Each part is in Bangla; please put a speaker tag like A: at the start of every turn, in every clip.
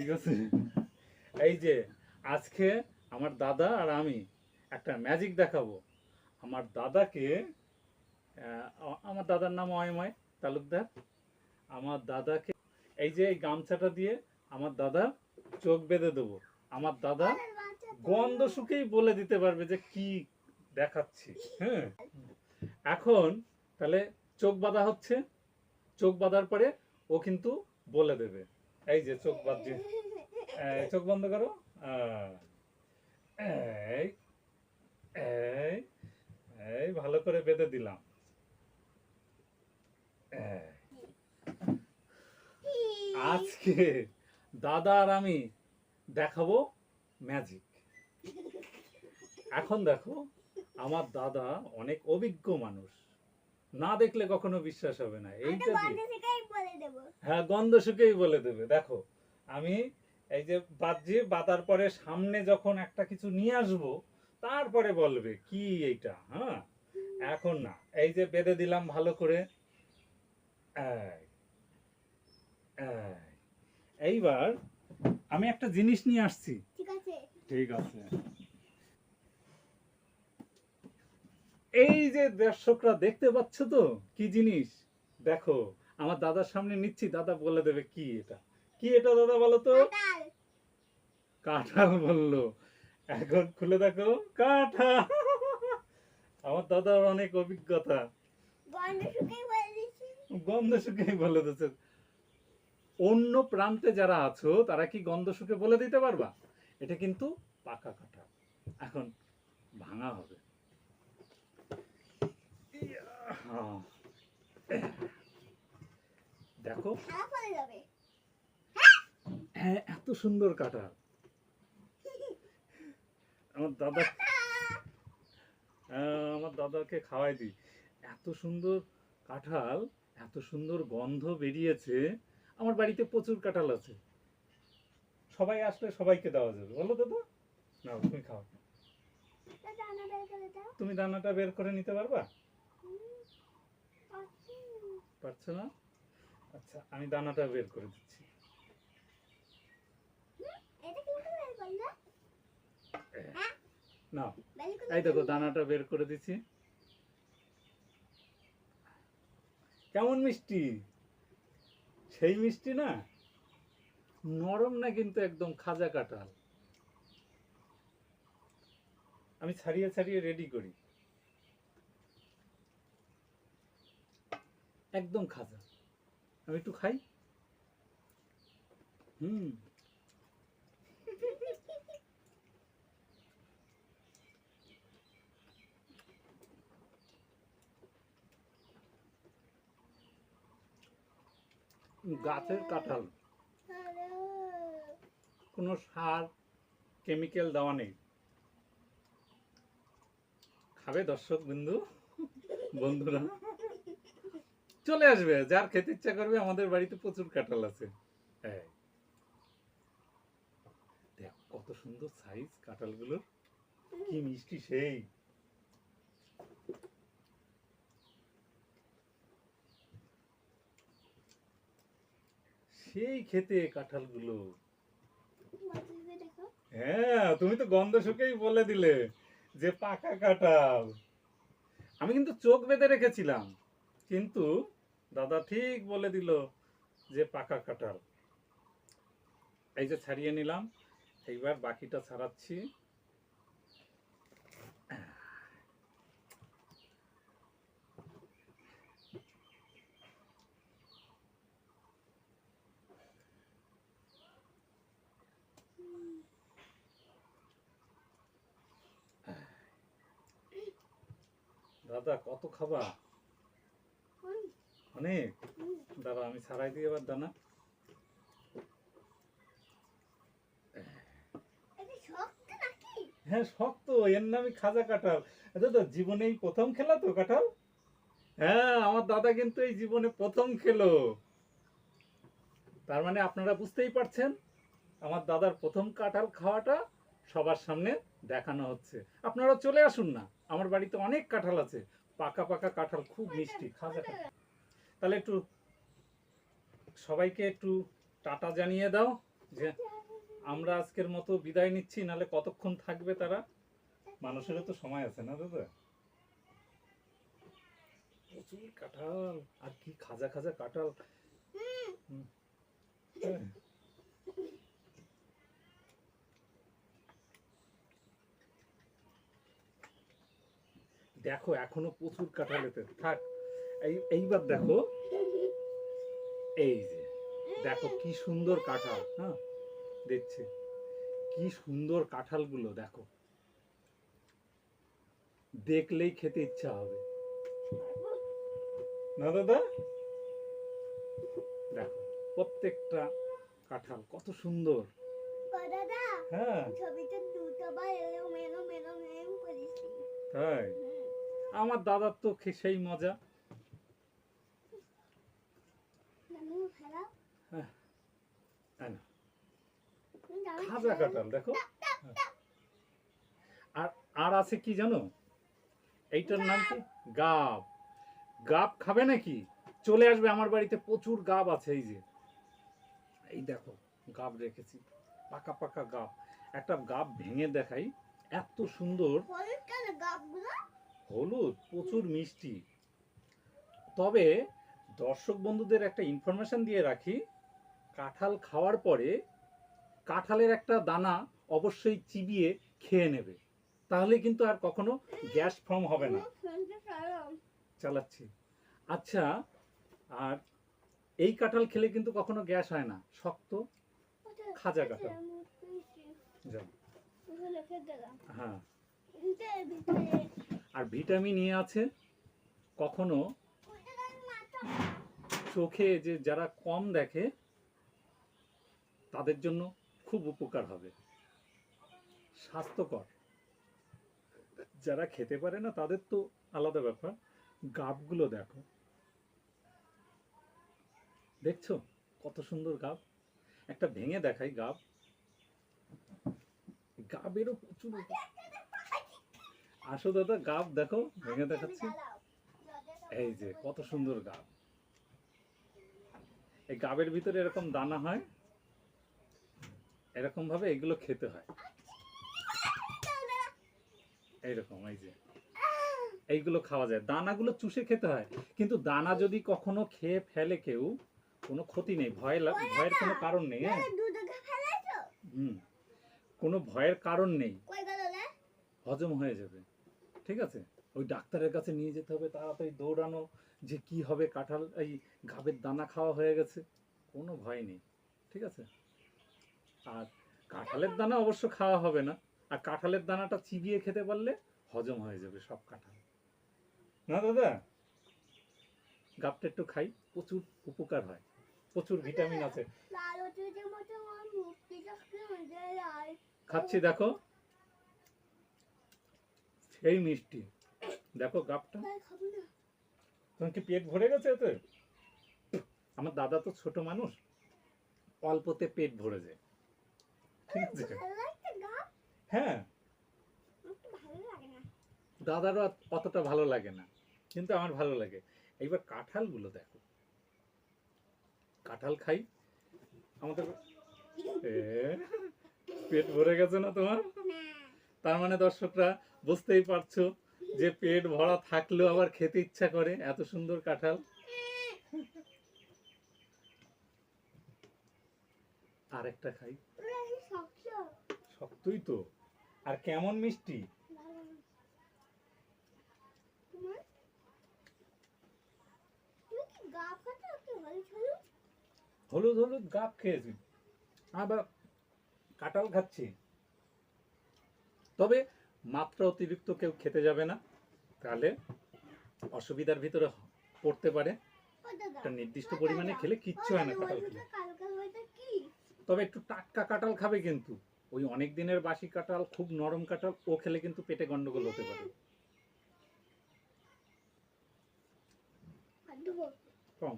A: ঠিক আছে? এই যে, আজকে আমার দাদা আর আমি একটা ম্যাজিক দেখাবো। আমার দাদাকে আমার দাদার নাম অয়ময় তালুকদার। আমার দাদাকে, এই যে এই গামছাটা দিয়ে আমার দাদা চোখ বেঁধে দেবো। আমার দাদা গন্ধ শুকেই বলে দিতে পারবে যে কি দেখাচ্ছি হ্যাঁ? এখন তাহলে চোখ বাঁধা হচ্ছে। চোখ বাঁধার পরে ও কিন্তু বলে দেবে। এই যে চোখ বাঁধছে এই, চোখ বন্ধ করো। এই এই এই ভালো করে বেঁধে দিলাম। আজকে দাদা আর আমি দেখাবো ম্যাজিক। এখন দেখো আমার দাদা অনেক অভিজ্ঞ মানুষ। না দেখলে কখনো বিশ্বাস হবে না। এইটা দিয়ে হ্যাঁ গন্ধ শুকেই বলে দেবে। দেখো আমি এই যে বাজছি বাতার পরে সামনে যখন একটা কিছু নিয়ে আসব তারপরে বলবে কি এইটা? হ্যাঁ? এখন না এই যে বেঁধে দিলাম ভালো করে। এই, এই। এইবার আমি একটা জিনিস নিয়ে আসছি।
B: ঠিক আছে।
A: ঠিক আছে। এই যে দর্শকরা দেখতে পাচ্ছ তো কি জিনিস? দেখো। আমার দাদার সামনে নিচ্ছি দাদা বলে দেবে কি এটা। কি এটা দাদা বলো তো?
B: কাঁঠাল।
A: বলল। এখন খুলে দেখো কাঁঠাল। আমার দাদার অনেক অভিজ্ঞতা।
B: গন্ধ শুকিয়ে বলে দিচ্ছি
A: শুকেই বলে দিচ্ছে অন্য প্রান্তে যারা আছো তারা কি গন্ধ শুকে বলে দিতে পারবা? এটা কিন্তু পাকা কাঁঠাল। এখন ভাঙা হবে। হ্যাঁ। দেখো।
B: হয়ে
A: এত সুন্দর কাঁঠাল আমার দাদা হ্যাঁ, আমার দাদাকে খাওয়াই দিই। এত সুন্দর কাঁঠাল এত সুন্দর গন্ধ বেরিয়েছে। আমার বাড়িতে প্রচুর কাঁঠাল আছে। সবাই আসলে সবাইকে দেওয়া যাবে। বলো দাদা। না তুমি খাও। তুমি দানাটা বের করে নিতে পারবা? পারছ না? আচ্ছা আমি দানাটা বের করে দিচ্ছি। না এই দেখো, দানাটা বের করে দিচ্ছি। কেমন মিষ্টি? সেই মিষ্টি না? নরম না কিন্তু একদম খাজা কাঁঠাল। আমি ছাড়িয়ে ছাড়িয়ে রেডি করি। একদম খাজা। আমি একটু খাই। হুম। গাছের কাঁঠাল। কোনো সার, কেমিক্যাল দেওয়া নেই। খাবে দর্শক বিন্দু বন্ধুরা। চলে আসবে, যার খেতে ইচ্ছা করবে, আমাদের বাড়িতে প্রচুর কাঁঠাল আছে। দেখ, কত সুন্দর সাইজ কাঁঠালগুলোর। কি মিষ্টি সেই। সেই খেতে কাঁঠালগুলো। হ্যাঁ তুমি তো গন্ধ শুকেই বলে দিলে যে পাকা কাঁঠাল। আমি কিন্তু চোখ বেঁধে রেখেছিলাম। কিন্তু দাদা ঠিক বলে দিল যে পাকা কাঁঠাল। এই যে ছাড়িয়ে নিলাম, এইবার বাকিটা ছাড়াচ্ছি। দাদা, কত খাবা? অনেক
B: হুম।
A: দাদা আমি ছাড়াই দিই এবার দানা। হ্যাঁ শক্ত এর নামই খাজা কাঁঠাল। তো জীবনে এই প্রথম খেলা তো কাঁঠাল? হ্যাঁ আমার দাদা কিন্তু এই জীবনে প্রথম খেলো। তার মানে আপনারা বুঝতেই পারছেন আমার দাদার প্রথম কাঁঠাল খাওয়াটা সবার সামনে দেখানো হচ্ছে। আপনারা চলে আসুন না আমার বাড়িতে অনেক কাঁঠাল আছে পাকা পাকা কাঁঠাল খুব মিষ্টি খাজা কাঁঠাল। তাহলে একটু সবাইকে একটু টাটা জানিয়ে দাও যে আমরা আজকের মতো বিদায় নিচ্ছি নালে কতক্ষণ থাকবে তারা? মানুষেরও তো সময় আছে না দাদা? কাঁঠাল, আর কি খাজা খাজা কাঁঠাল। দেখো, এখনও প্রচুর কাঁঠাল এতে থাক। এই এইবার দেখো। এই যে দেখো কি সুন্দর কাঁঠাল হ্যাঁ? দেখছি। কি সুন্দর কাঁঠালগুলো দেখো। দেখলেই খেতে ইচ্ছা হবে। না দাদা? দেখো প্রত্যেকটা কাঁঠাল কত সুন্দর। হ্যাঁ। তাই? আমার দাদার তো সেই মজা
B: নানু ফেলা
A: তাই না? খাজা। কাঁঠাল দেখো। আর আর আছে কি জানো? এইটার নাম কি? গাব। গাব খাবে নাকি? চলে আসবে আমার বাড়িতে প্রচুর গাব আছে এই যে। এই দেখো গাব রেখেছি। পাকা পাকা গাব। একটা গাব ভেঙে দেখাই এত সুন্দর।
B: হলুদ
A: প্রচুর মিষ্টি। তবে দর্শক বন্ধুদের একটা ইনফরমেশন দিয়ে রাখি কাঁঠাল খাওয়ার পরে কাঁঠালের একটা দানা অবশ্যই চিবিয়ে খেয়ে নেবে। তাহলে কিন্তু আর কখনো গ্যাস ফর্ম হবে না। চালাচ্ছি। আচ্ছা আর এই কাঁঠাল খেলে কিন্তু কখনো গ্যাস হয় না। শক্ত, খাজা কাঁঠাল। হ্যাঁ। আর ভিটামিন ই আছে, কখনো চোখে যে যারা কম দেখে তাদের জন্য খুব উপকার হবে। স্বাস্থ্যকর। যারা খেতে পারে না, তাদের তো আলাদা ব্যাপার। গাবগুলো দেখো। দেখছ? কত সুন্দর গাব। একটা ভেঙে দেখাই গাব। গাবেরও প্রচুর আসো দাদা, গাব দেখো, ভেঙে দেখাচ্ছি। এই যে, কত সুন্দর গাব। এই গাবের ভিতরে এরকম দানা হয়। এরকম ভাবে এগুলো খেতে হয়। এইরকম এই যে। এইগুলো খাওয়া যায়। দানাগুলো চুষে খেতে হয়। কিন্তু দানা যদি কখনো খেয়ে ফেলে কেউ কোনো ক্ষতি নেই। ভয় ভয়ের কোনো কারণ নেই হ্যাঁ? হুম। কোনো ভয়ের কারণ নেই। হজম হয়ে যাবে। ঠিক আছে? ওই ডাক্তারের কাছে নিয়ে যেতে হবে। তাড়াতাড়ি দৌড়ানো যে কি হবে কাঁঠাল এই গাবের দানা খাওয়া হয়ে গেছে। কোনো ভয় নেই। ঠিক আছে? আর কাঁঠালের দানা অবশ্য খাওয়া হবে না। আর কাঁঠালের দানাটা চিবিয়ে খেতে পারলে হজম হয়ে যাবে সব কাঁঠাল। না দাদা? গাবটা একটু খাই, প্রচুর উপকার হয়, প্রচুর ভিটামিন আছে। খাচ্ছি, দেখো। সেই মিষ্টি। দেখো গাবটা তোমার কি পেট ভরে গেছে এতে আমার দাদা তো ছোট মানুষ, অল্পতে পেট ভরে যায়। ঠিক আছে হ্যাঁ। দাদারও অত- অতটা ভালো লাগে না কিন্তু আমার ভালো লাগে। এইবার কাঁঠালগুলো দেখো। কাঁঠাল খাই। আমাদের পেট ভরে গেছে না তোমার? তার মানে দর্শকরা বুঝতেই পারছ যে পেট ভরা থাকলেও আবার খেতে ইচ্ছা করে এত সুন্দর কাঁঠাল। আরেকটা খাই। শক্তই তো। আর কেমন মিষ্টি?
B: হলুদ হলুদ?
A: গাব খেয়েছি। আবার কাঁঠাল খাচ্ছি। তবে মাত্রা অতিরিক্ত কেউ খেতে যাবে না। তাহলে অসুবিধার ভিতরে পড়তে পারে। একটা নির্দিষ্ট পরিমাণে খেলে কিচ্ছু হয় না কাঁঠাল খেলে। তবে একটু টাটকা কাঁঠাল খাবে কিন্তু। ওই অনেক দিনের বাসি কাঁঠাল খুব নরম কাঁঠাল ও খেলে কিন্তু পেটে গন্ডগোল হতে পারে। কম।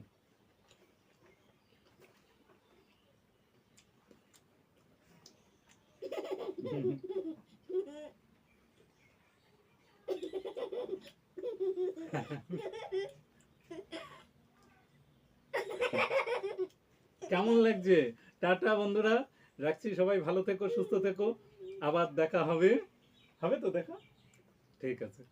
A: কেমন লাগছে? টাটা বন্ধুরা। রাখছি সবাই ভালো থেকো সুস্থ থেকো। আবার দেখা হবে। হবে তো দেখা? ঠিক আছে।